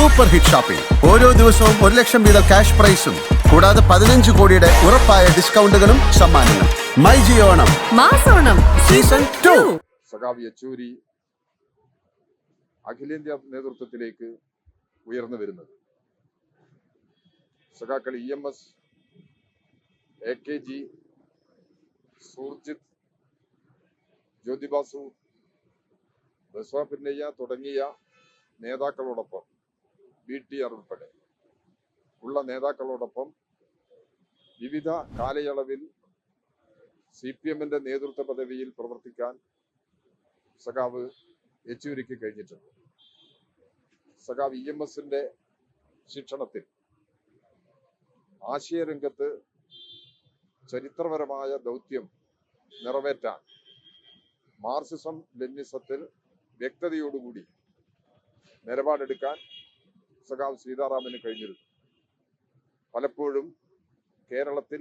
Super hit shopping ഓരോ ദിവസവും ഒരു ലക്ഷം വീതം ക്യാഷ് പ്രൈസും. കൂടാതെ പതിനഞ്ച് കോടിയുടെ ഉറപ്പായ ഡിസ്കൗണ്ടുകളും സമ്മാനങ്ങളും. മൈ ജിയോണം മാസോണം സീസൺ ടു. സഖാവ് യെച്ചൂരി അഖിലേന്ത്യാ നേതൃത്വത്തിലേക്ക് ഉയർന്നു വരുന്നത്. സഖാക്കൾ E M S A K G Surjeet Jyoti Basu Basavapunnaiah തുടങ്ങിയ നേതാക്കളോടൊപ്പം ബി ടി ആർ ഉൾപ്പെടെ ഉള്ള നേതാക്കളോടൊപ്പം വിവിധ കാലയളവിൽ സി പി എമ്മിന്റെ നേതൃത്വ പദവിയിൽ പ്രവർത്തിക്കാൻ സഖാവ് യെച്ചൂരിക്ക് കഴിഞ്ഞിട്ടുണ്ട്. സഖാവ് ഇ എം എസിന്റെ ശിക്ഷണത്തിൽ ആശയരംഗത്ത് ചരിത്രപരമായ ദൗത്യം നിറവേറ്റാൻ മാർസിസം ലെനിസത്തിൽ വ്യക്തതയോടുകൂടി നിലപാടെടുക്കാൻ സഖാവ് സീതാറാമന് കഴിഞ്ഞിരുന്നു. പലപ്പോഴും കേരളത്തിൽ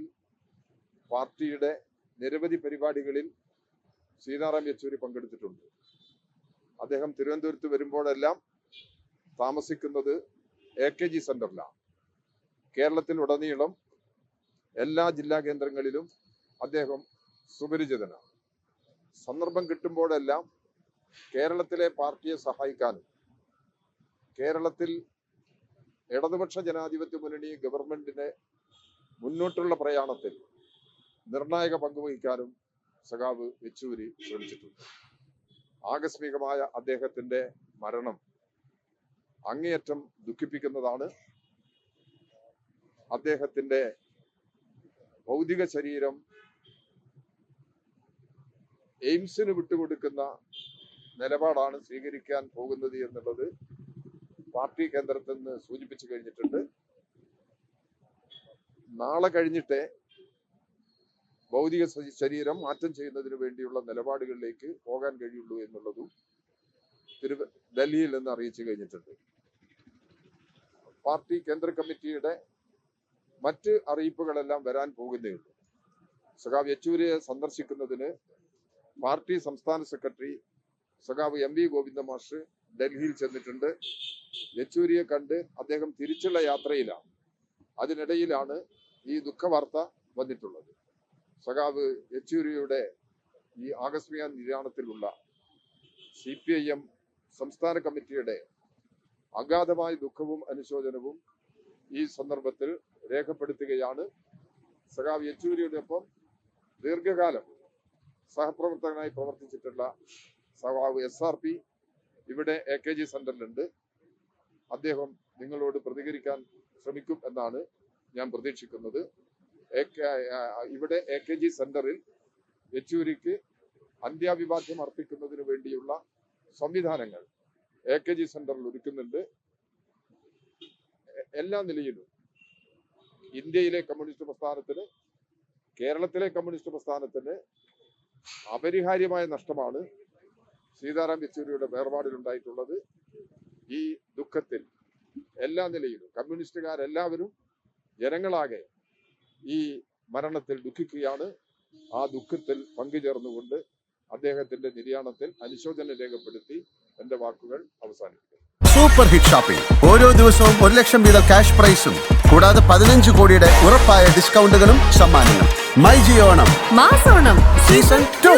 പാർട്ടിയുടെ നിരവധി പരിപാടികളിൽ സീതാറാം യെച്ചൂരി പങ്കെടുത്തിട്ടുണ്ട്. അദ്ദേഹം തിരുവനന്തപുരത്ത് വരുമ്പോഴെല്ലാം താമസിക്കുന്നത് എ കെ ജി സെന്ററിലാണ്. കേരളത്തിൽ ഉടനീളം എല്ലാ ജില്ലാ കേന്ദ്രങ്ങളിലും അദ്ദേഹം സുപരിചിതനാണ്. സന്ദർഭം കിട്ടുമ്പോഴെല്ലാം കേരളത്തിലെ പാർട്ടിയെ സഹായിക്കാനും കേരളത്തിൽ ഇടതുപക്ഷ ജനാധിപത്യ മുന്നണി ഗവൺമെന്റിന്റെ മുന്നോട്ടുള്ള പ്രയാണത്തിൽ നിർണായക പങ്കുവഹിക്കാനും സഖാവ് യെച്ചൂരി ശ്രമിച്ചിട്ടുണ്ട്. ആകസ്മികമായ അദ്ദേഹത്തിന്റെ മരണം അങ്ങേയറ്റം ദുഃഖിപ്പിക്കുന്നതാണ് അദ്ദേഹത്തിന്റെ ഭൗതിക ശരീരം എയിംസിന് വിട്ടുകൊടുക്കുന്ന നിലപാടാണ് സ്വീകരിക്കാൻ പോകുന്നത് എന്നുള്ളത് പാർട്ടി കേന്ദ്രത്തിൽ നിന്ന് സൂചിപ്പിച്ചു കഴിഞ്ഞിട്ടുണ്ട്. നാളെ കഴിഞ്ഞിട്ട് ഭൗതിക ശരീരം മാറ്റം ചെയ്യുന്നതിന് വേണ്ടിയുള്ള നിലപാടുകളിലേക്ക് പോകാൻ കഴിയുള്ളൂ എന്നുള്ളതും തിരു ഡൽഹിയിൽ നിന്ന് അറിയിച്ചു കഴിഞ്ഞിട്ടുണ്ട്. പാർട്ടി കേന്ദ്ര കമ്മിറ്റിയുടെ മറ്റ് അറിയിപ്പുകളെല്ലാം വരാൻ പോകുന്നേ ഉള്ളൂ. സഖാവ് യെച്ചൂരിയെ സന്ദർശിക്കുന്നതിന് പാർട്ടി സംസ്ഥാന സെക്രട്ടറി സഖാവ് എം വി ഗോവിന്ദ മാഷ് ഡൽഹിയിൽ ചെന്നിട്ടുണ്ട്. യെച്ചൂരിയെ കണ്ട് അദ്ദേഹം തിരിച്ചുള്ള യാത്രയിലാണ്. അതിനിടയിലാണ് ഈ ദുഃഖവാർത്ത വന്നിട്ടുള്ളത്. സഖാവ് യെച്ചൂരിയുടെ ഈ ആകസ്മിക നിര്യാണത്തിലുള്ള സി പി ഐ എം സംസ്ഥാന കമ്മിറ്റിയുടെ അഗാധമായ ദുഃഖവും അനുശോചനവും ഈ സന്ദർഭത്തിൽ രേഖപ്പെടുത്തുകയാണ് സഖാവ് യെച്ചൂരിയുടെ ഒപ്പം ദീർഘകാലം സഹപ്രവർത്തകനായി പ്രവർത്തിച്ചിട്ടുള്ള സഖാവ് എസ് ആർ പി ഇവിടെ എ കെ ജി സെന്ററിലുണ്ട്. അദ്ദേഹം നിങ്ങളോട് പ്രതികരിക്കാൻ ശ്രമിക്കും എന്നാണ് ഞാൻ പ്രതീക്ഷിക്കുന്നത്. ഇവിടെ എ കെ ജി സെന്ററിൽ യെച്ചൂരിക്ക് അന്ത്യാഭിവാദ്യം അർപ്പിക്കുന്നതിന് വേണ്ടിയുള്ള സംവിധാനങ്ങൾ എ കെ ജി സെന്ററിൽ ഒരുക്കുന്നുണ്ട്. എല്ലാ നിലയിലും ഇന്ത്യയിലെ കമ്മ്യൂണിസ്റ്റ് പ്രസ്ഥാനത്തിന് കേരളത്തിലെ കമ്മ്യൂണിസ്റ്റ് പ്രസ്ഥാനത്തിന് അപരിഹാര്യമായ നഷ്ടമാണ് സീതാറാം യെച്ചൂരിയുടെ വേർപാടിലുണ്ടായിട്ടുള്ളത്. ഈ ദുഃഖത്തിൽ എല്ലാ നിലയിലും കമ്മ്യൂണിസ്റ്റുകാരെല്ലാവരും ജനങ്ങളാകെ ഈ മരണത്തിൽ ദുഃഖിക്കുകയാണ്. ആ ദുഃഖത്തിൽ പങ്കുചേർന്നുകൊണ്ട് അദ്ദേഹത്തിന്റെ നിര്യാണത്തിൽ അനുശോചനം രേഖപ്പെടുത്തി എന്റെ വാക്കുകൾ അവസാനിപ്പിക്കുന്നു. സൂപ്പർ ഹിറ്റ് ഷോപ്പിംഗ് ഓരോ ദിവസവും ഒരു ലക്ഷം വീതം ക്യാഷ് പ്രൈസും കൂടാതെ പതിനഞ്ച് കോടിയുടെ ഉറപ്പായ ഡിസ്കൗണ്ടുകളും സമ്മാനങ്ങളും. മൈ ജിയോണം മാസോണം. Season two